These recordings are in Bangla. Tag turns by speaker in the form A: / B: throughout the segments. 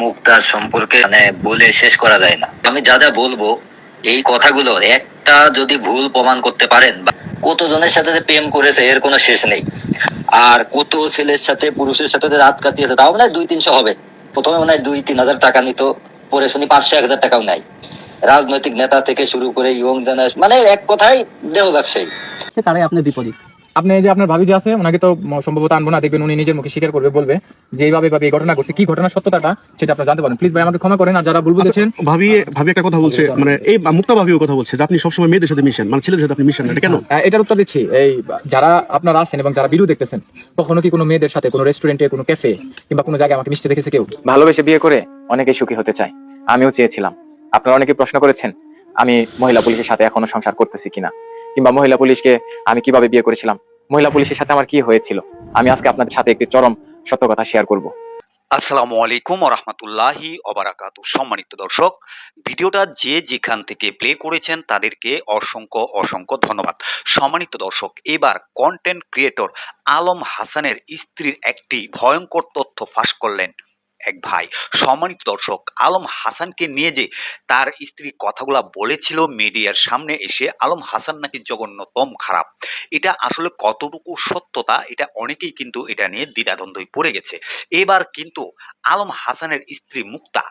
A: মুক্তার সম্পর্কে মানে বলে শেষ করা যায় না। আমি যা যা বলব, এই কথাগুলোর একটা যদি ভুল প্রমাণ করতে পারেন, বা কতজনের সাথে যে প্রেম করেছে, এর কোনো শেষ নেই। আর কত ছেলের সাথে, পুরুষের সাথে যে রাত কাটিয়েছে, তাও মনে হয় দুই তিনশো হবে। প্রথমে মনে হয় দুই তিন হাজার টাকা নিত, পরে শুনি পাঁচশো, এক হাজার টাকাও নেয় রাজনৈতিক নেতা থেকে শুরু করে ইয়ং জেনারেশন মানে এক কথায় দেহ ব্যবসায়ী।
B: তারাই আপনার বিপরীত।
C: আপনি যে আপনার ভাবি যে আছে ওনাকে তো সম্ভবত আনব না দেখবেন উনি নিজের মুখে স্বীকার করবে বলবে যে এইভাবে ভাবে এই ঘটনা ঘটছে কি ঘটনা সত্যতাটা সেটা আপনি জানতে পারেন। প্লিজ ভাই আমাকে ক্ষমা করেন আর যারা ভুল বুঝেছেন
D: ভাবি ভাবি একটা কথা বলছে মানে এই মুক্তা ভাবিও কথা বলছে যে আপনি সবসময় মেয়েদের সাথে মিশেন মানে ছেলেদের সাথে আপনি মিশেন না কেন?
C: এটার উত্তর দিচ্ছি। এই যারা আপনারা আছেন এবং যারা ভিডিও দেখতেছেন কখনো কি কোনো মেয়েদের সাথে কোনো রেস্টুরেন্টে কোনো ক্যাফে কিংবা কোনো জায়গায় আমাকে মিশতে দেখেছে কেউ?
E: ভালোবেসে বিয়ে করে অনেকেই সুখী হতে চায়। আমিও চেয়েছিলাম। আপনারা অনেকে প্রশ্ন করেছেন আমি মহিলা পুলিশের সাথে এখনও সংসার করতেছি কিনা? কিংবা মহিলা পুলিশকে আমি কীভাবে বিয়ে করেছিলাম? মহিলা পুলিশের সাথে আমার কি হয়েছিল? আমি আজকে আপনাদের সাথে একটি চরম সত্য কথা শেয়ার করব।
F: আসসালামু আলাইকুম রহমতুল্লাহি অবারাকাতু সম্মানিত দর্শক, ভিডিওটা যে যেখান থেকে প্লে করেছেন তাদেরকে অসংখ্য অসংখ্য ধন্যবাদ। সম্মানিত দর্শক, এবার কন্টেন্ট ক্রিয়েটর আলম হাসানের স্ত্রীর একটি ভয়ঙ্কর তথ্য ফাঁস করলেন। এক ভাই। সম্মানিত দর্শক, আলম হাসানকে নিয়ে যে তার স্ত্রী কথাগুলা বলেছিল মিডিয়ার সামনে এসে, আলম হাসান নাকি জঘন্যতম খারাপ। এটা আসলে কতটুকু সত্যতা, এটা অনেকেই কিন্তু এটা নিয়ে দ্বিধাদ্বন্দ্বই পড়ে গেছে। এবার কিন্তু আলম হাসানের স্ত্রী মুক্তা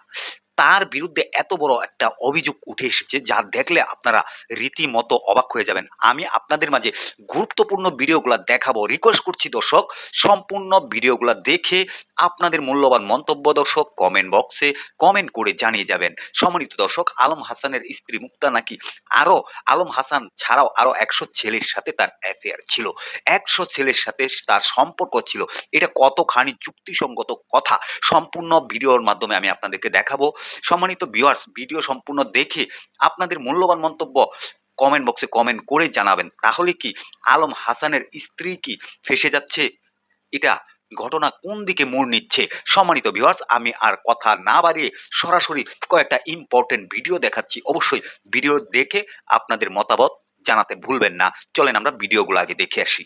F: তার বিরুদ্ধে এত বড় একটা অভিযোগ উঠে এসেছে যা দেখলে আপনারা রীতিমতো অবাক হয়ে যাবেন। আমি আপনাদের মাঝে গুরুত্বপূর্ণ ভিডিওগুলো দেখাবো। রিকোয়েস্ট করছি দর্শক, সম্পূর্ণ ভিডিওগুলো দেখে আপনাদের মূল্যবান মন্তব্য দর্শক কমেন্ট বক্সে কমেন্ট করে জানিয়ে যাবেন। সম্মানিত দর্শক, আলম হাসানের স্ত্রী মুক্তা নাকি আরও আলম হাসান ছাড়াও আরও একশো ছেলের সাথে তার অ্যাফেয়ার ছিল। একশো ছেলের সাথে তার সম্পর্ক ছিল। এটা কতখানি যুক্তিসঙ্গত কথা? সম্পূর্ণ ভিডিওর মাধ্যমে আমি আপনাদেরকে দেখাবো। সম্মানিত ভিউয়ার্স ভিডিও সম্পূর্ণ দেখে আপনাদের মূল্যবান মন্তব্য কমেন্ট বক্সে কমেন্ট করে জানাবেন। তাহলে কি আলম হাসানের স্ত্রী কি ফেসে যাচ্ছে? এটা ঘটনা কোন দিকে মোড় নিচ্ছে? সম্মানিত ভিউয়ার্স আমি আর কথা না বাড়িয়ে সরাসরি কয়েকটা ইম্পর্টেন্ট ভিডিও দেখাচ্ছি। অবশ্যই ভিডিও দেখে আপনাদের মতামত জানাতে ভুলবেন না। চলেন আমরা ভিডিওগুলো আগে দেখে আসি।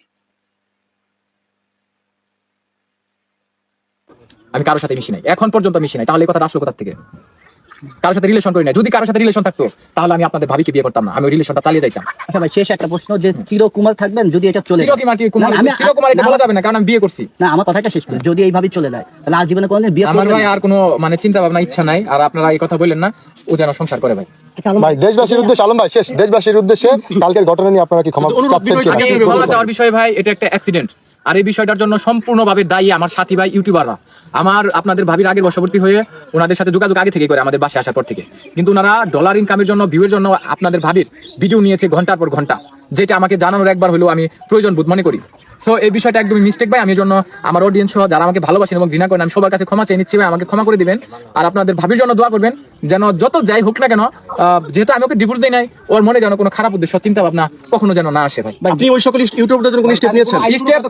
C: আমি কারোর সাথে মিশি নাই। এখন পর্যন্ত মিশি নাই। তাহলে এই কথাটা আসলো কোথা থেকে? কারোর সাথে রিলেশন করি না যদি কারোর সাথে রিলেশন থাকতো তাহলে আমি আপনাদের ভাবিকে বিয়ে করতাম না। আমি রিলেশনটা চালিয়ে যাইতাম।
B: আচ্ছা ভাই শেষ একটা প্রশ্ন যে চিরকুমার থাকবেন যদি এটা চলে
C: চিরকুমার কি কুমার চিরকুমার এটা বলা যাবে না কারণ আমি বিয়ে করছি।
B: না আমার কথাটা শেষ করি। যদি এইভাবে চলে যায় তাহলে আজীবনে কোনদিন বিয়ে
C: আমার ভাই আর কোনো মানে চিন্তা ভাবনা ইচ্ছা নাই। আর আপনারা এই কথা বললেন না ও যেন সংসার করে ভাই।
B: আচ্ছা,
G: ভাই দেশবাসীর উদ্দেশ্যে আলম ভাই শেষ। দেশবাসীর উদ্দেশ্যে কালকের ঘটনা নিয়ে আপনারা কি ক্ষমা চাচ্ছেন
C: বিষয় ভাই এটা একটা অ্যাক্সিডেন্ট আর এই বিষয়টার জন্য সম্পূর্ণভাবে দায়ী আমার সাথী ভাই ইউটিউবাররা। আমার আপনাদের ভাবির আগের বশবর্তী হয়ে ওনাদের সাথে যোগাযোগ আগে থেকে করে আমাদের বাসে আসার পর থেকে। কিন্তু ওনারা ডলার ইনকামের জন্য ভিউয়ের জন্য আপনাদের ভাবির ভিডিও নিয়েছে ঘণ্টার পর ঘণ্টা। যেটা আমাকে জানানোর একবার হলেও আমি প্রয়োজন বোধ মনে করি। সো এই বিষয়টা একদমই মিস্টেক ভাই। আমি জন্য আমার অডিয়েন্স সহ যারা আমাকে ভালোবাসেন এবং ঘৃণা করেন আমি সবার কাছে ক্ষমা চেয়ে নিচ্ছি ভাই। আমাকে ক্ষমা করে দিবেন। আর আপনাদের ভাবির জন্য দোয়া করবেন যেন যত যাই হোক না কেন যেহেতু আমি ওকে ডিভোর্স দিই নাই ওর মনে যেন কোনো খারাপ উদ্দেশ্য চিন্তা ভাবনা কখনো যেন না আসে ভাই।
D: আপনি ওই সকল ইউটিউবদের জন্য কোন স্টেপ নিয়েছেন?
C: স্টেপ?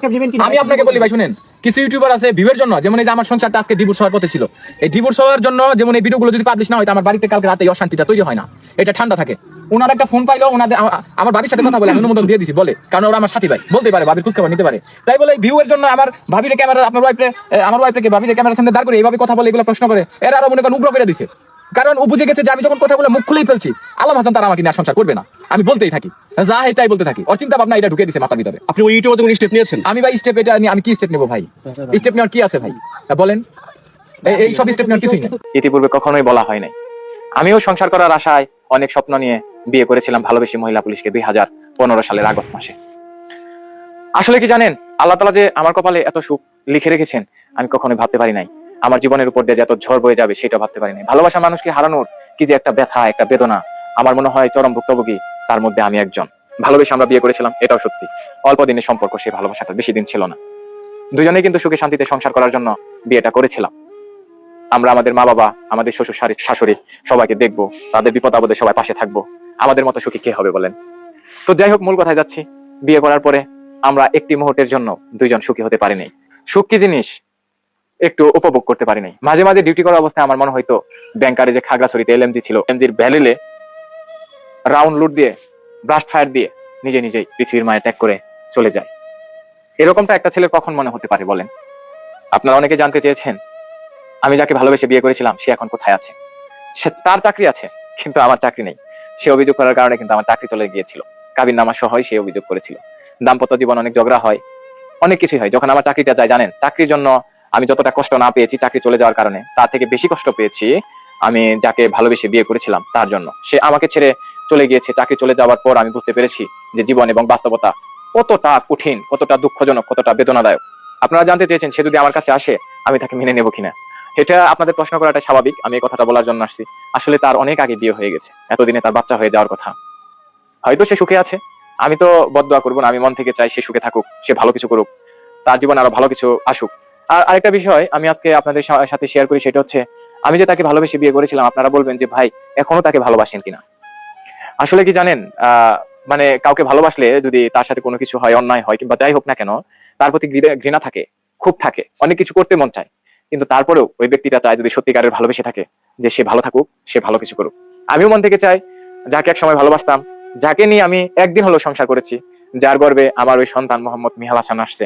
C: আমি আপনাকে বলি ভাই শুনেন। কিছু ইউটিউবার আছে ভিউয়ের জন্য যেমন এই যে আমার সংসারটা আজকে ডিভোর্স হওয়ার পথে ছিল। এই ডিভোর্স হওয়ার জন্য যেমন এই ভিডিওগুলো যদি পাবলিশ না হয় আমার বাড়িতে কালকে রাতে অশান্তিটা তৈরি হয় না। এটা ঠান্ডা থাকে। ওনার একটা ফোন পাইলো ওনাদের আমার বাড়ির সাথে কথা বলে আমি অনুমোদন দিয়ে দিছি বলে। কারণ ওরা আমার সাথী ভাই বলতে পারে ভাবির খোঁজখবর নিতে পারে। তাই বলে ভিউয়ের জন্য আমার ভাবির ক্যামেরা আপনার ওয়াইফে আমার ওয়াইফকে ভাবির ক্যামেরার সামনে দাঁড় করে এইভাবে কথা বলে এগুলো প্রশ্ন করে। এরা আরও মনে করেন উগ্র করে দিছে। কারণ ও বুঝে গেছে যে আমি যখন কথা বলে মুখ খুলেই ফেলছি আলম হাসান তারা আমাকে নিয়ে সংসার করবে না। আমি বলতেই থাকি। যা হয় তাই বলতে থাকি। ওর চিন্তা ভাবনা এটা ঢুকে দিছে মাথার ভিতরে।
D: আপনি ওই ইউটিউবদের কোন স্টেপ নিয়েছেন?
C: আমি ভাই স্টেপ এটা আমি কি স্টেপ নেব ভাই? স্টেপ নেওয়ার কি আছে ভাই? বলেন। এই- এই সব স্টেপ নেওয়ার কিছুই নেই।
E: ইতিপূর্বে কখনোই বলা হয় নাই। আমিও সংসার করার আশায় অনেক স্বপ্ন নিয়ে বিয়ে করেছিলাম ভালোবেসে মহিলা পুলিশকে দুই হাজার পনেরো সালের আগস্ট মাসে। আসলে কি জানেন, আল্লাহ তালা যে আমার কপালে এত সুখ লিখে রেখেছেন, আমি কখনোই ভাবতে পারি নাই। আমার জীবনের উপর দিয়ে যে এত ঝড় বয়ে যাবে সেটা ভাবতে পারি নাই। ভালোবাসা মানুষকে হারানোর কি যে একটা ব্যথা, একটা বেদনা, আমার মনে হয় চরম ভুক্তভোগী, তার মধ্যে আমি একজন। ভালোবেসে আমরা বিয়ে করেছিলাম, এটাও সত্যি। অল্প দিনের সম্পর্ক সেই ভালোবাসাটা বেশি দিন ছিল না। দুজনেই কিন্তু সুখে শান্তিতে সংসার করার জন্য বিয়েটা করেছিলাম। আমরা আমাদের মা বাবা, আমাদের শ্বশুর শাড়ি- শাশুড়ি সবাইকে দেখব, তাদের বিপদ আপদে সবাই পাশে থাকব। আমাদের মতো সুখী কে হবে বলেন? তো যাই হোক, মূল কথায় যাচ্ছি। বিয়ে করার পরে আমরা একটি মুহূর্তের জন্য দুইজন সুখী হতে পারি নাই। সুখ কি জিনিস? একটু উপভোগ করতে পারি নাই। মাঝে মাঝে ডিউটি করা অবস্থায় আমার মনে হয়তো ব্যাংকারে যে খাগড়াছড়িতে এলএমজি ছিল এমজির ভ্যালিলে রাউন্ড লুট দিয়ে ব্রাস্ট ফায়ার দিয়ে নিজে নিজেই পৃথিবীর মায়ের ত্যাগ করে চলে যায়। এরকমটা একটা ছেলের কখন মনে হতে পারে বলেন? আপনারা অনেকে জানতে চেয়েছেন আমি যাকে ভালোবেসে বিয়ে করেছিলাম, সে এখন কোথায় আছে? সে তার চাকরি আছে, কিন্তু আমার চাকরি নেই। সে অভিযোগ করার কারণে কিন্তু আমার চাকরি চলে গিয়েছিল। কাবির নামা সহই সে অভিযোগ করেছিল। দাম্পত্য জীবন অনেক ঝগড়া হয়, অনেক কিছুই হয়। যখন আমার চাকরিটা যায়, জানেন, চাকরির জন্য আমি যতটা কষ্ট না পেয়েছি চাকরি চলে যাওয়ার কারণে তার থেকে বেশি কষ্ট পেয়েছি আমি যাকে ভালোবেসে বিয়ে করেছিলাম তার জন্য। সে আমাকে ছেড়ে চলে গিয়েছে। চাকরি চলে যাওয়ার পর আমি বুঝতে পেরেছি যে জীবন এবং বাস্তবতা কতটা কঠিন, কতটা দুঃখজনক, কতটা বেদনাদায়ক। আপনারা জানতে চেয়েছেন, সে যদি আমার কাছে আসে, আমি তাকে মেনে নেব কিনা? এটা আপনাদের প্রশ্ন করাটা স্বাভাবিক, আমি এই কথাটা বলার জন্য আসছি। আসলে তার অনেক আগে বিয়ে হয়ে গেছে, এতদিনে তার বাচ্চা হয়ে যাওয়ার কথা। হয়তো সে সুখে আছে, আমি তো বদয়া করব না, আমি মন থেকে চাই সে সুখে থাকুক, সে ভালো কিছু করুক, তার জীবন আরও ভালো কিছু আসুক। আর আরেকটা বিষয় আমি আজকে আপনাদের সাথে শেয়ার করি, সেটা হচ্ছে, আমি যে তাকে ভালোবেসে বিয়ে করেছিলাম, আপনারা বলবেন যে, ভাই, এখনও তাকে ভালোবাসেন কিনা? আসলে কি জানেন মানে কাউকে ভালোবাসলে যদি তার সাথে কোনো কিছু হয়, অন্যায় হয় কিংবা যাই হোক না কেন, তার প্রতি ঘৃণা থাকে খুব থাকে, অনেক কিছু করতে মন চায়। কিন্তু তারপরেও ওই ব্যক্তিটা চায় যদি সত্যিকারের ভালোবেসে থাকে যে সে ভালো থাকুক, সে ভালো কিছু করুক। আমিও মন থেকে চাই, যাকে এক সময় ভালোবাসতাম, যাকে নিয়ে আমি একদিন হলো সংসার করেছি, যার গর্বে আমার ওই সন্তান মোহাম্মদ মিহাল হাসান আসছে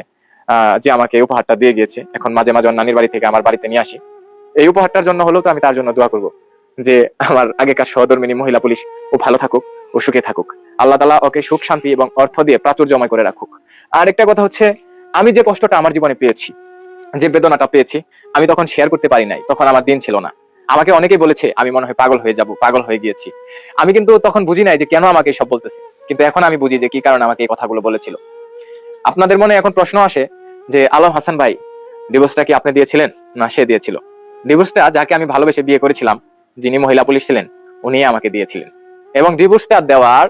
E: যে আমাকে এই উপহারটা দিয়ে গিয়েছে। এখন মাঝে মাঝে নানির বাড়ি থেকে আমার বাড়িতে নিয়ে আসি। এই উপহারটার জন্য হলেও তো আমি তার জন্য দোয়া করব, যে আমার আগেকার সহধর্মিনী মহিলা পুলিশ ও ভালো থাকুক ও সুখে থাকুক। আল্লাহ তালা ওকে সুখ, শান্তি এবং অর্থ দিয়ে প্রাচুর্যময় করে রাখুক। আর একটা কথা হচ্ছে, আমি যে কষ্টটা আমার জীবনে পেয়েছি যে বেদনাটা পেয়েছি, আমি তখন শেয়ার করতে পারি নাই, তখন আমার দিন ছিল না। আমাকে অনেকেই বলেছে, আমি মনে হয় পাগল হয়ে যাব, পাগল হয়ে গিয়েছি। আমি কিন্তু তখন বুঝি নাই যে কেন আমাকে সব বলতেছে। কিন্তু এখন আমি বুঝি যে কি কারণে আমাকে এই কথাগুলো বলেছিল। আপনাদের মনে এখন প্রশ্ন আসে যে, আলম হাসান ভাই ডিভোর্সটা কি আপনি দিয়েছিলেন? না, সে দিয়েছিল। ডিভোর্সটা যাকে আমি ভালোবেসে বিয়ে করেছিলাম, যিনি মহিলা পুলিশ ছিলেন উনি আমাকে দিয়েছিলেন। এবং ডিভোর্সটা দেওয়ার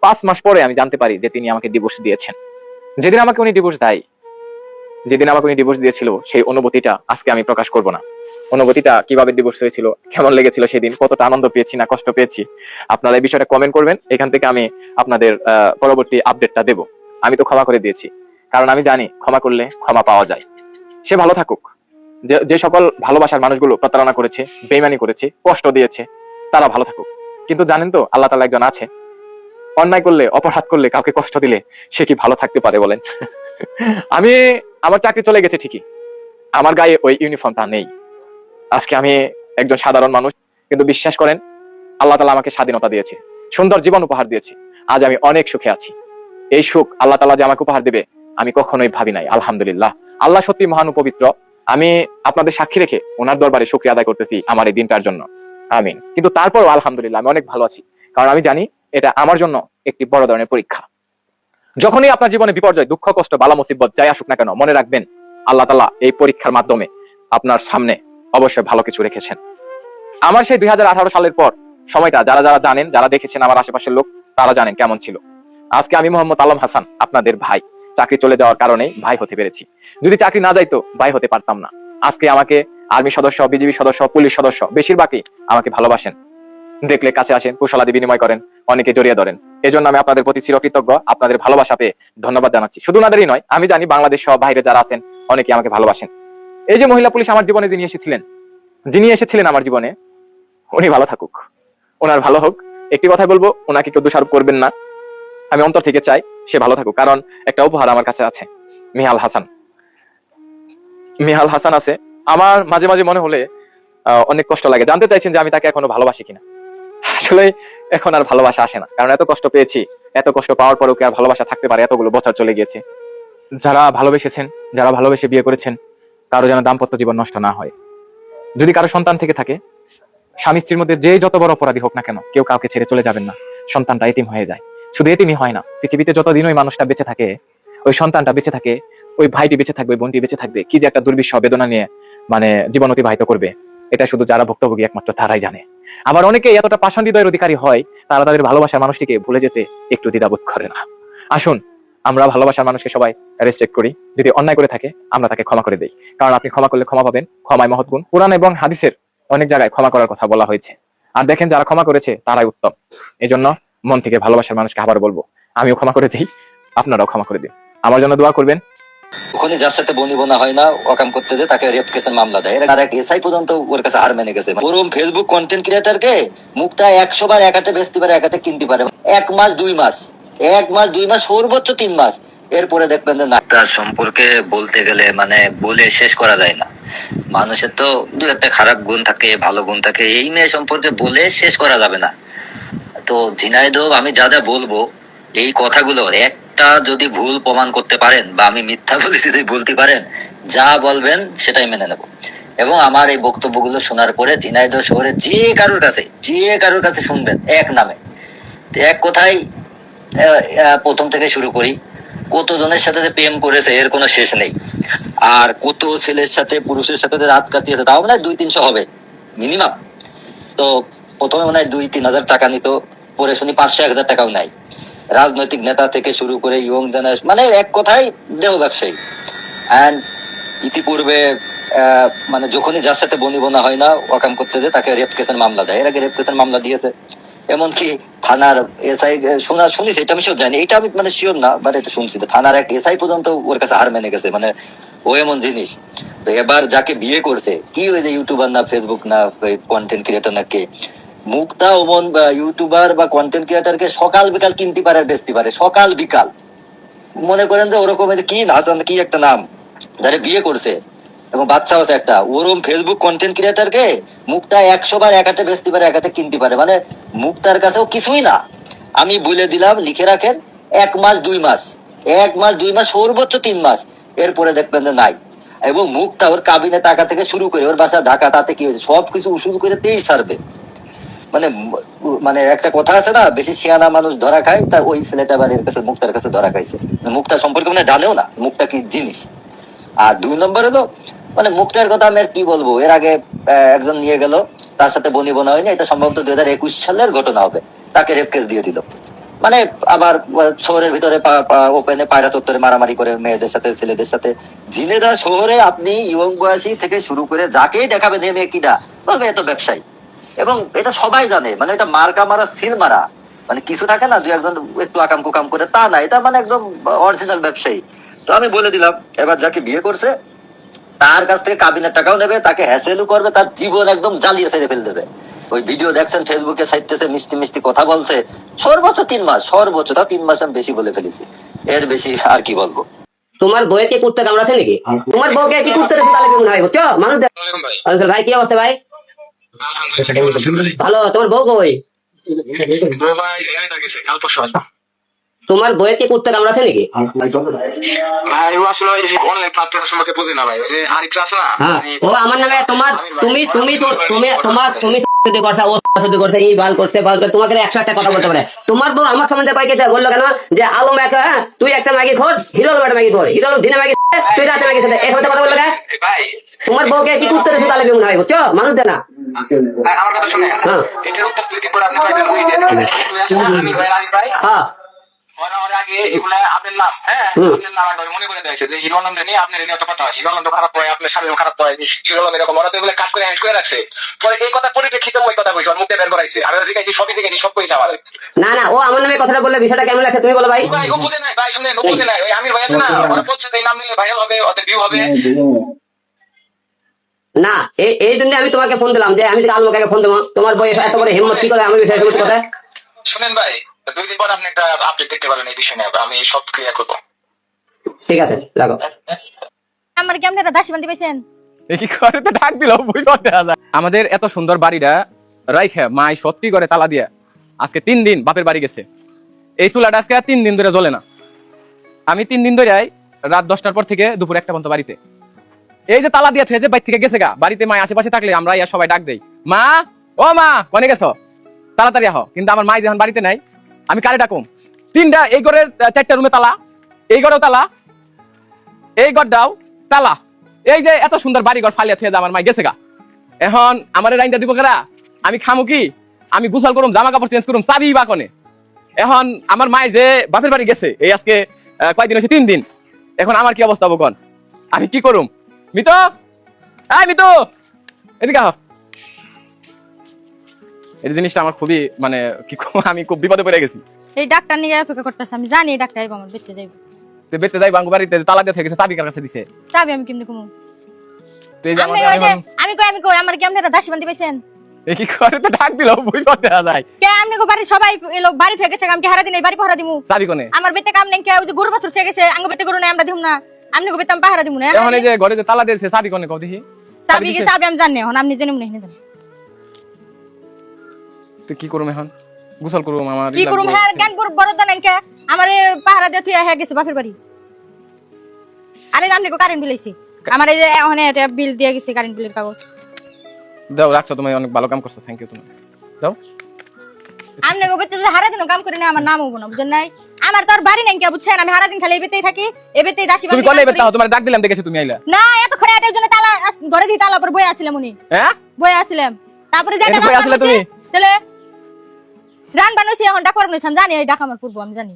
E: পাঁচ মাস পরে আমি জানতে পারি যে তিনি আমাকে ডিভোর্স দিয়েছেন। যেদিন আমাকে উনি ডিভোর্স দেয় যেদিন আমাকে উনি ডিভোর্স দিয়েছিল, সেই অনুভূতিটা আজকে আমি প্রকাশ করব না। অনুভূতিটা কীভাবে ডিভোর্স হয়েছিল, কেমন লেগেছিল সেদিন, কতটা আনন্দ পেয়েছি না কষ্ট পেয়েছি, আপনারা এই বিষয়টা কমেন্ট করবেন। এখান থেকে আমি আপনাদের পরবর্তী আপডেটটা দেব। আমি তো ক্ষমা করে দিয়েছি। কারণ আমি জানি ক্ষমা করলে ক্ষমা পাওয়া যায়। সে ভালো থাকুক। যে যে সকল ভালোবাসার মানুষগুলো প্রতারণা করেছে, বেইমানি করেছে, কষ্ট দিয়েছে, তারা ভালো থাকুক। কিন্তু জানেন তো, আল্লাহ তালা একজন আছে। অন্যায় করলে, অপরাধ করলে কাউকে কষ্ট দিলে সে কি ভালো থাকতে পারে বলেন? আমি, আমার চাকরি চলে গেছে ঠিকই। আমার গায়ে ওই ইউনিফর্মটা নেই। আজকে আমি একজন সাধারণ মানুষ, কিন্তু বিশ্বাস করেন, আল্লাহ তালা আমাকে স্বাধীনতা দিয়েছে। সুন্দর জীবন উপহার দিয়েছে। আজ আমি অনেক সুখে আছি। এই সুখ আল্লাহ তালা যে আমাকে উপহার দেবে, আমি কখনোই ভাবি নাই। আলহামদুলিল্লাহ। আল্লাহ সত্যি মহান পবিত্র। আমি আপনাদের সাক্ষী রেখে ওনার দরবারে শুক্রিয়া আদায় করতেছি আমার এই দিনটার জন্য। আমিন। কিন্তু তারপরও আলহামদুলিল্লাহ, আমি অনেক ভালো আছি। কারণ আমি জানি এটা আমার জন্য একটি বড় ধরনের পরীক্ষা। যখনই আপনার জীবনে বিপর্যয়, দুঃখ, কষ্ট, বালা, মুসিবত যাই আসুক না কেন, মনে রাখবেন, আল্লাহ তালা এই পরীক্ষার মাধ্যমে আপনার সামনে অবশ্যই ভালো কিছু রেখেছেন। আমার সেই দুই সালের পর সময়টা, যারা যারা জানেন, যারা দেখেছেন আমার আশেপাশের লোক, তারা জানেন কেমন ছিল। আজকে আমি মোহাম্মদ আলম হাসান, আপনাদের ভাই। চাকরি চলে যাওয়ার কারণে ভাই হতে পেরেছি। যদি চাকরি না যাইতো, ভাই হতে পারতাম না। আজকে আমাকে আর্মি সদস্য, বিজিবি সদস্য, পুলিশ সদস্য, বেশিরভাগই আমাকে ভালোবাসেন। দেখলে কাছে আসেন, কুশলাদি বিনিময় করেন, অনেকে জড়িয়ে ধরেন। এজন্য আমি আপনাদের প্রতি চিরকৃতজ্ঞ, আপনাদের ভালোবাসা পেয়ে ধন্যবাদ জানাচ্ছি। শুধু ওনাদেরই নয়, আমি জানি বাংলাদেশ সহ বাইরে যারা আছেন, অনেকে আমাকে ভালোবাসেন। এই যে মহিলা পুলিশ আমার জীবনে যিনি এসেছিলেন যিনি এসেছিলেন আমার জীবনে, উনি ভালো থাকুক। ওনার ভালো হোক। একটি কথা বলব, ওনাকে কেউ দোষারোপ করবেন না। আমি অন্তর থেকে চাই সে ভালো থাকুক, কারণ একটা উপহার আমার কাছে আছে, মিহাল হাসান। মিহাল হাসান আছে। আমার মাঝে মাঝে মনে হলে অনেক কষ্ট লাগে। জানতে চাইছেন যে আমি তাকে এখনও ভালোবাসি কিনা। আসলে এখন আর ভালোবাসা আসে না। কারণ এত কষ্ট পেয়েছি, এত কষ্ট পাওয়ার পরেও কি আর ভালোবাসা থাকতে পারে? এতগুলো বছর চলে গিয়েছে। যারা ভালোবেসেছেন, যারা ভালোবেসে বিয়ে করেছেন, কারও যেন দাম্পত্য জীবন নষ্ট না হয়। যদি কারও সন্তান থেকে থাকে, স্বামী স্ত্রীর মধ্যে যে যত বড় অপরাধী হোক না কেন, কেউ কাউকে ছেড়ে চলে যাবেন না। সন্তানটা এতিম হয়ে যায়। শুধু এতিমই হয় না, পৃথিবীতে যতদিন ওই মানুষটা বেঁচে থাকে, ওই সন্তানটা বেঁচে থাকে, ওই ভাইটি বেঁচে থাকবে, বোনটি বেঁচে থাকবে, কি যে একটা দুর্বিষহ বেদনা নিয়ে মানে জীবন অতিবাহিত করবে, এটা শুধু যারা ভুক্তভোগী একমাত্র তারাই জানে। আবার অনেকে এতটা পাষাণ হৃদয়ের অধিকারী হয়, তারা তাদের ভালোবাসার মানুষটিকে ভুলে যেতে একটু দ্বিধাবোধ করে না। আসুন, আমরা ভালোবাসার মানুষকে সবাই রেসপেক্ট করি। যদি অন্যায় করে থাকে, আমরা তাকে ক্ষমা করে দেই। কারণ আপনি ক্ষমা করলে ক্ষমা পাবেন, ক্ষমায় মহৎ গুণ। কোরআন এবং হাদিসের অনেক জায়গায় ক্ষমা করার কথা বলা হয়েছে। আর দেখেন, যারা ক্ষমা করেছে, তারাই উত্তম। এই জন্য মন থেকে ভালোবাসার মানুষকে আবার বলব, আমিও ক্ষমা করে দিই, আপনারাও ক্ষমা করে দিন। আমার জন্য দোয়া করবেন
A: ওখানে যার সাথে বনি বোনা হয় না অকাম করতে যে তাকে রেপ কেসের মামলা দেয়। আর এক এসআই পর্যন্ত ওর কাছে হার মেনে গেছে। ওরম ফেসবুক কন্টেন্ট ক্রিয়েটারকে মুখটা একশো বার একাতে বেচতে পারে একাতে কিনতে পারে। এক মাস, দুই মাস। এক মাস, দুই মাস, সর্বোচ্চ তিন মাস। এরপরে দেখবেন যে তার সম্পর্কে বলতে গেলে মানে বলে শেষ করা যায় না। মানুষের তো দু একটা খারাপ গুণ থাকে, ভালো গুণ থাকে, এই মেয়ে সম্পর্কে বলে শেষ করা যাবে না। তো ঝিনাইদহ, আমি যা যা বলব, এই কথাগুলোর একটা যদি ভুল প্রমাণ করতে পারেন বা আমি মিথ্যা বলেছি যদি বলতে পারেন যা বলবেন সেটাই মেনে নেব। এবং আমার এই বক্তব্যগুলো শোনার পরে ঝিনাইদহ শহরে যে কারোর কাছে যে কারোর কাছে শুনবেন এক নামে। এক আহ, প্রথম থেকে শুরু করি। কত জনের সাথে যে প্রেম করেছে এর কোনো শেষ নেই। আর কত ছেলের সাথে পুরুষের সাথে যে রাত কাটিয়েছে তাও মনে দুই তিনশো হবে মিনিমাম তো প্রথমে মনে হয় দুই তিন হাজার টাকা নিত পরে শুনি পাঁচশো এক হাজার টাকাও নাই। রাজনৈতিক নেতা থেকে শুরু করে ইয়ং জেনারেশন মানে এক কথায় দেহ ব্যবসায়ী। অ্যান্ড ইতিপূর্বে মানে যখনই যার সাথে বনি বোনা হয় না, ওয়াকাম করতে যে তাকে রেপ কেসের মামলা দেয়। এর আগে রেপ কেসের মামলা দিয়েছে। এমনকি থানার এসআই শোনা শুনিস এটা আমি শিওর জানি, এটা আমি মানে শিওর না বাট এটা শুনছি থানার এক এসআই পর্যন্ত ওর কাছে হার মেনে গেছে মানে ও এমন জিনিস। তো এবার যাকে বিয়ে করছে, কি ওই যে ইউটিউবার না ফেসবুক না কন্টেন্ট ক্রিয়েটর না কে মুক্তা ওমন বা ইউটিউবার বা কন্টেন্ট ক্রিয়েটরকে সকাল বিকাল কিনতে পারে বেচতে পারে, সকাল বিকাল। মনে করেন যে ওরকম কি হাসান কি একটা নাম, যারা বিয়ে করছে, এবং বাচ্চা আছে একটা, ওরম ফেসবুক কন্টেন্ট ক্রিয়েটরকে মুক্তা একশো বার এক হাতে বেচতে পারে, এক হাতে কিনতে পারে। মানে মুক্তার কাছেও কিছুই না। আমি বলে দিলাম, লিখে রাখেন, এক মাস, দুই মাস। এক মাস, দুই মাস, সর্বোচ্চ তিন মাস। এরপরে দেখবেন যে নাই। এবং মুক্তা ওর কাবিনে টাকা থেকে শুরু করে, ওর বাসা ঢাকা, তাতে কি হয়েছে? সবকিছু উসুল করে তেই ছাড়বে মানে মানে একটা কথা আছে না, বেশি শিয়ানা মানুষ ধরা খায়, তা ওই ছেলেটা এর কাছে, মুক্তার কাছে ধরা খাইছে। মুক্তা সম্পর্কে মানে জানেও না, মুক্তা কি জিনিস। আর দুই নম্বর হলো মানে মুক্তার কথা আমি আর কি বলব, এর আগে একজন নিয়ে গেল, তার সাথে বনি বোনা হয়নি, এটা সম্ভবত দুই হাজার একুশ সালের ঘটনা হবে, তাকে রেপ কেস দিয়ে দিল। মানে আবার শহরের ভিতরে ওপেনে পায়রা চত্বরে মারামারি করে মেয়েদের সাথে, ছেলেদের সাথে। ঝিনেদা শহরে আপনি ইয়ং বয়সী থেকে শুরু করে যাকেই দেখাবেন মেয়ে কিনা বলবে এত ব্যবসায়ী। এবং এটা সবাই জানে মানে এটা মার্কা মারা সিল মারা। মানে কিছু থাকে না দুই একজন একটু আকাম কুকাম করে তা না এটা মানে একদম অরিজিনাল ব্যবসায়ী। তো আমি বলে দিলাম এবার যাকে বিয়ে করছে তার কাছ থেকে কাবিনের টাকাও নেবে তাকে হ্যাসেলও করবে তার জীবন একদম জ্বালিয়ে ছেড়ে ফেলে দেবে। ওই ভিডিও দেখছেন ফেসবুকে সাইতেছে মিষ্টি মিষ্টি কথা বলছে। সর্বোচ্চ তিন মাস সর্বোচ্চ তা তিন মাস আমি বেশি বলে ফেলেছি। এর বেশি আর কি বলব?
H: তোমার বউকে কি কুত্তা কামড়াছে নাকি? তোমার বউকে কি রেখে তাহলে কেমন হয়? বুঝছ? মানুষ দেখ- ভাই কি অবস্থা ভাই? ভালো তোমার বউ কই? তোমার বউয়ে কি কুত্তা কামড়াছে নাকি?
I: ভাই ও আসলে অনলাইন প্ল্যাটফর্মের সম্পর্কে বুঝি না ভাই যে আছে না
H: হ্যাঁ ও আমার নামে তোমার তুমি তুমি তুমি তোমার তুমি যদি করছে ও যদি করছে ই বাল করছে বাল করছে তোমাকে একশো একটা কথা বলতে পারে। তোমার বউ আমার সম্বন্ধে কয় বলল কেন? যে আলম একটা হ্যাঁ তুই একটা ম্যাগি খোঁজ হিরোল আলম একটা ম্যাগি খোঁজ হিরো আলম দিনে খায়, তুই রাতে খেতে এই সময় কথা বলল
I: ভাই
H: তোমার বউকে কি কুত্তা রেখে তাহলে মনে হয় বুঝছ? মানুষ
I: দেনা আমার কথা শুনে।
H: হ্যাঁ।
I: এটার উত্তর দুই দিন পরে আপনি পাইবেন ওই ডেট আমি ভাই রাজি ভাই।
H: হ্যাঁ।
I: ওরা ওর আগে এগুলা আপনার নাম হ্যাঁ? আপনার নাম একবার মনে করে দেখছে যে হিরো নিয়ে আপনার নিয়ে তো কথা হয়। হিরো খারাপ হয় আপনার স্বামীও খারাপ হয় হিরো এরকম। ওরা তো এগুলো কাট করে হ্যান্ড করে রাখছে। পরে এই কথা পরিপ্রেক্ষিতে ওই কথা কইছে মুখে বের করাইছে। আমি জিজ্ঞাসি সবই জিজ্ঞাসি সব কইছে আমার।
H: না না ও আমার নামে কথাটা বললে বিষয়টা কেমন লাগছে তুমি বলো ভাই।
I: ভাই ও বুঝে নাই ভাই শুনেন ও বুঝে নাই ওই আমির ভাই আছে না ওরা বলছে এই নাম নিলে ভাইরাল হবে ভিউ হবে।
H: না এই জন্য আমি তোমাকে ফোন দিলাম যে আমি আলমোকে ফোন দেবো তোমার বয়স এত বড় হিম্মত কি করে আমি বিষয়ে কথা?
I: শুনেন ভাই দুই দিন পর আপনি একটা আপডেট দেখতে পারেন এই বিষয় নিয়ে আমি সব ক্লিয়ার করব।
H: ঠিক আছে রাখো
J: আমার কেমন একটা দাসী বান্ধি পাইছেন?
K: এ কি করে? তো ডাক দিল যায় আমাদের এত সুন্দর বাড়িটা রাইখে মাই সত্যি করে তালা দিয়া আজকে তিন দিন বাপের বাড়ি গেছে। এই চুলাটা আজকে আর তিন দিন ধরে জ্বলে না। আমি তিন দিন ধরে আই রাত দশটার পর থেকে দুপুর একটা পর্যন্ত বাড়িতে। এই যে তালা দিয়ে যে বাইর থেকে গেছে গা বাড়িতে মায় আশেপাশে থাকলে আমরা ইয়া সবাই ডাক দেই। মা ও মা কনে গেছো? তাড়াতাড়ি আহ। কিন্তু আমার মাই যখন বাড়িতে নাই আমি কারে ডাকুম তিনটা, এই ঘরের চারটা রুমে তালা, এই ঘরেও তালা, এই ঘরটাও তালা। এই যে এত সুন্দর বাড়িঘর ফালিয়া থুয়ে আমার মাই গেছে গা। এখন আমার লাইনটা দিব কেরা? আমি খামু কি? আমি গুছাল করুম জামা কাপড় চেঞ্জ করুম, চাবি বা কনে? এখন আমার মাই যে বাপের বাড়ি গেছে, এই আজকে কয়দিন হয়েছে? তিন দিন। এখন আমার কি অবস্থা বকন আমি কি করুম? মিতো? এই মিতো! এদিকে এই জিনিসটা আমার খুবই মানে কি আমি খুব বিপদে পড়ে গেছি।
J: এই ডাক্তার নিয়ে অপেক্ষা করতেছে আমি জানি এই ডাক্তার আইবো আমার বেঁচে যাইব।
K: তো বেতে যাই বাঙ্গু বাড়িতে তালা দিয়ে থেকে গেছে চাবি কার কাছে দিছে?
J: চাবি আমি কেমনে কমু?
K: তো এই
J: আমি কই আমি কই আমার কেমন একটা দাসী বান্ধি পাইছেন?
K: কি করে? তো ডাক দিল বুঝতে দেওয়া যায়।
J: কে আমনে গো বাড়ি সবাই এলো বাড়ি থেকে গেছে আমি কি হারা দিন এই বাড়ি পাহারা দিমু?
K: চাবি কোনে?
J: আমার বেতে কাম নেই কে ওই যে গরু বাছুর থেকে গেছে আঙ্গ বেতে গরু নাই আমরা দিমু না। আমনে গো বেতে আমি পাহারা দিমু না
K: এখন এই যে ঘরে যে তালা দিয়েছে চাবি কোনে কও দেখি?
J: চাবি কি? চাবি আমি জানি এখন আপনি জেনে মনে হয় জানেন।
K: তো কি করুম এখন? গোসল করুম আমার
J: কি করুম? হ্যাঁ জ্ঞানপুর বড় দান আমার পাহারা দিয়ে থুয়া হয়ে গেছে বাপের বাড়ি। আরে আপনি কারেন্ট বিল আইছে। আমার এই যে ওখানে এটা বিল দিয়ে গেছে কারেন্ট বিলের কাগজ।
K: দাও রাখছো তুমি অনেক ভালো কাম করছ থ্যাংক ইউ তুমি। দাও।
J: গোবেতে যদি হারা দিন কাম করে না আমার নাম হব না বুঝেন নাই? আমার তো আর বাড়ি নাই কে বুঝছেন? আমি হারা দিন খালি এবেতেই থাকি এবেতেই দাসী
K: তুমি। তাও তোমার ডাক দিলাম দেখেছ তুমি আইলা?
J: না এটার জন্য তালা ঘরে দিয়ে তালা পর বই আসছিলাম উনি।
K: হ্যাঁ?
J: বই আসছিলাম। তারপরে যে
K: বই তুমি?
J: তাহলে রান বানাইছি এখন ডাক আমি জানি এই ডাক আমার পূর্ব আমি জানি।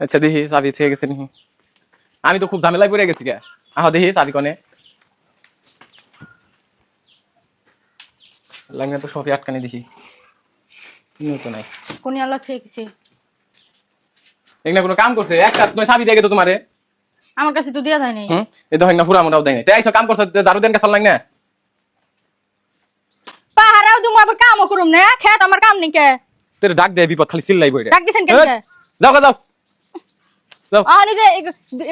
K: আচ্ছা দেখি চাবি থেকে গেছে নি আমি তো খুব ঝামেলায় পড়ে গেছি গা। আহ দেখি চাবি কনে। লাগলে তো সবই আটকানি দেখি। তো নাই।
J: কোন আল্লাহ ঠিক আছে
K: কোনো কাম করছে? একটা নয় চাবি দিয়ে গেতো তোমারে।
J: আমার কাছে তো যায় নাই।
K: হুম? এই দেখো না পুরা মোটাও দেয় নাই। তাই আইসো কাম করছে জারু দেন কাছে লাগ না
J: পাহারাও তুমি আবার কামও করুম না। খেত আমার কাম নেই কে?
K: তোর ডাক দেয় বিপদ খালি চিল্লাই বইরে।
J: ডাক দিছেন কেন
K: যাও গা, যাও। যাও।
J: আহ নিজে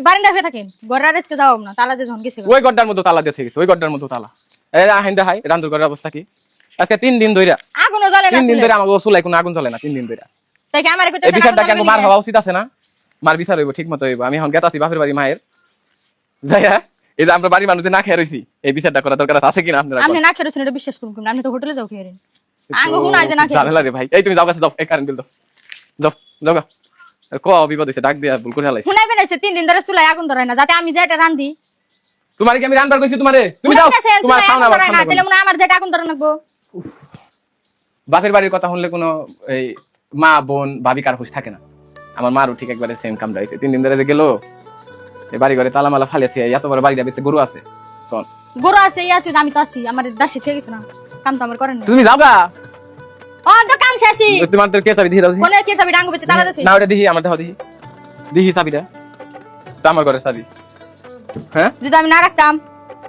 J: বারান্দা হয়ে থাকেন ঘরের আজকে যাও না তালা দিয়ে ঝন
K: ওই গড্ডার মধ্যে তালা দিয়ে গেছে ওই গড্ডার মধ্যে তালা। এই আহেন দেখাই রান্দুর ঘরের অবস্থা কি? আজকে তিন দিন ধইরা।
J: আগুনও জ্বলে না
K: তিন দিন ধরে আমাকে চুলাই কোনো আগুন জ্বলে না তিন দিন ধরে
J: তাই কি আমার কইতে
K: এই বিচারটা মার হওয়া উচিত আছে না? মার বিচার হইব ঠিক মতো হইব। আমি এখন গেতাছি বাপের বাড়ি মায়ের। যাইয়া এই যে আমরা বাড়ির মানুষ না খেয়ে রইছি এই বিচারটা করা দরকার আছে কিনা আপনারা
J: আপনি না খেয়েছেন এটা বিশ্বাস করুন আপনি তো হোটেলে যাও খেয়ে আঙ্গ হুন আজ না খেয়ে
K: রে ভাই। এই তুমি যাও কাছে যাও। এই কারেন্ট বিল দাও। যাও যাও ক বিপদ হইছে? ডাক দিয়া ভুল করে হালাইছি।
J: হুনাই বেনাইছে তিন দিন ধরে চুলাই আগুন ধরায় না যাতে আমি যে রান্ধি।
K: তোমার কি আমি রান্নার কইছি তোমারে? তুমি যাও। তোমার
J: চুলায়
K: খাওনা
J: আগুন
K: আবার
J: ধরায় না
K: ঠান্ডা
J: মনে আমার যেটা আগুন ধরে রাখব
K: বাপের বাড়ির কথা শুনলে কোনো এই মা বোন ভাবি কার হুশ থাকে না। আমার মারও ঠিক একবারে সেম কাম রাইছে তিন দিন ধরে যে গেল এই বাড়ি ঘরে তালা মালা ফালিয়েছে এত বড় বাড়িটা ভিতরে গরু আছে।
J: গরু আছে আছে আমি তো আছি আমার দাসী ঠিক আছে না। কাম তো আমার করেন না
K: তুমি যাও গা
J: অন্ত তো কাম শেষই।
K: তোমার তো কে চাবি দিয়ে দাও
J: কোনে কি চাবি? ডাঙ্গু বেচে তারা দিছে
K: না ওটা দিহি আমার দাও দিহি। দিহি চাবিটা। তো আমার ঘরের চাবি। হ্যাঁ?
J: যদি আমি না রাখতাম।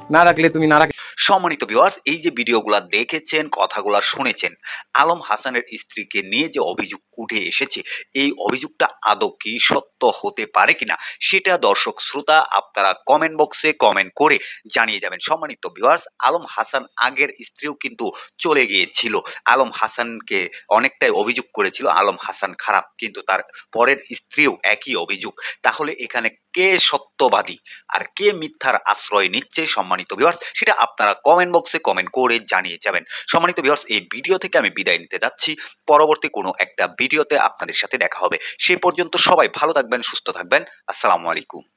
K: না রাখলে তুমি না রাখলে
F: সম্মানিত ভিউয়ার্স এই যে ভিডিওগুলো দেখেছেন, কথাগুলো শুনেছেন, আলম হাসানের স্ত্রীকে নিয়ে যে অভিযোগ উঠে এসেছে, এই অভিযোগটা আদৌ কি সত্য হতে পারে কিনা, সেটা দর্শক শ্রোতা, আপনারা কমেন্ট বক্সে কমেন্ট করে জানিয়ে যাবেন। সম্মানিত ভিউয়ার্স আলম হাসান আগের স্ত্রীও কিন্তু চলে গিয়েছিল। আলম হাসানকে অনেকটাই অভিযোগ করেছিল, আলম হাসান খারাপ, কিন্তু তার পরের স্ত্রীও একই অভিযোগ। তাহলে এখানে কে সত্যবাদী আর কে মিথ্যার আশ্রয় নিচ্ছে সম্মানিত ভিউয়ার্স সেটা আপনারা কমেন্ট বক্সে কমেন্ট করে জানিয়ে যাবেন। সম্মানিত ভিউয়ার্স এই ভিডিও থেকে আমি বিদায় নিতে যাচ্ছি। পরবর্তী কোনো একটা ভিডিওতে আপনাদের সাথে দেখা হবে। সে পর্যন্ত সবাই ভালো থাকবেন, সুস্থ থাকবেন। আসসালামু আলাইকুম।